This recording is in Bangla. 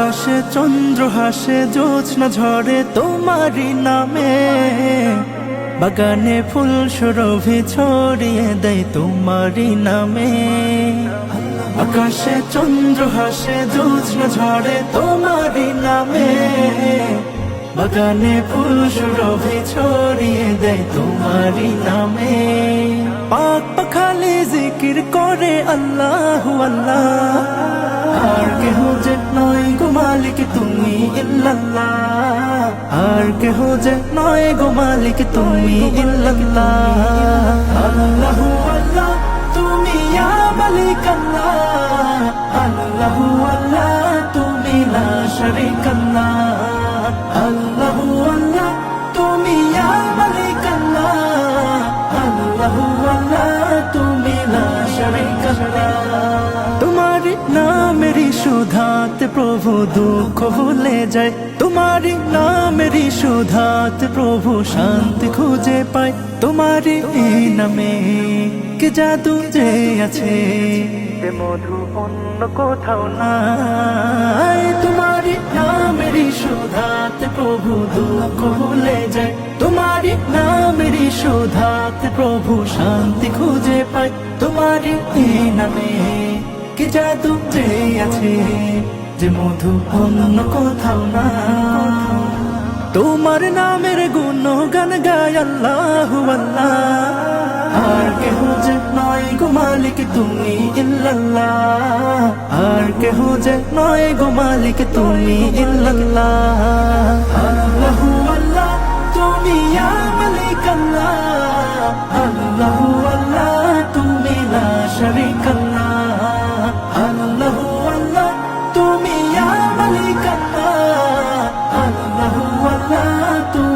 আকাশে চন্দ্র হাসে জোৎস্না ঝরে তোমারই নামে। বাগানে ফুল সুরভি ছড়িয়ে দেয় তোমারই নামে। আকাশে চন্দ্র হাসে জোৎস্না ঝরে তোমারই নামে। বাগানে ফুল সুরভি ছড়িয়ে দেয় তোমারই নামে। পাক পাখালে জিকির করে আল্লাহ আল্লাহ। আর কেহ যে নয় মালিক তুমি ইল্লাল্লাহ। আর কেহ যে নয় গো মালিক তুমি ইল্লাল্লাহ। আল্লাহু আল্লাহ, তুমি ইয়া মালিক আল্লাহ। আল্লাহু আল্লাহ, তুমি লা শারীক আল্লাহ। আল্লাহু আল্লাহ, তুমি ইয়া মালিক আল্লাহ। আল্লাহু আল্লাহ, তুমি লা শারীক আল্লাহ। সুধাতে প্রভু দুঃখ ভুলে যায়। তোমার নামেরই সুধাতে প্রভু শান্তি খুঁজে পায়। তোমার এই নামে কে জাদু যে আছে মধু অন্য কোথাও নাই। তোমার নামেরই সুধাতে প্রভু দুঃখ ভুলে যায়। তোমার নামেরই সুধাতে প্রভু শান্তি খুঁজে পায়। তোমার এই নামে কি জাদু যে আছে যে মধু অন্য কোথাও না? তোমার নামের গুণ গান গায় আল্লাহ আল্লাহ। আর কেহ যে নয় গো মালিক তুমি ইল্লাল্লাহ। আর কেহ যে নয় গো মালিক তুমি ইল্লাল্লাহ। তুমি ইয়া মালিক আল্লাহ তুমি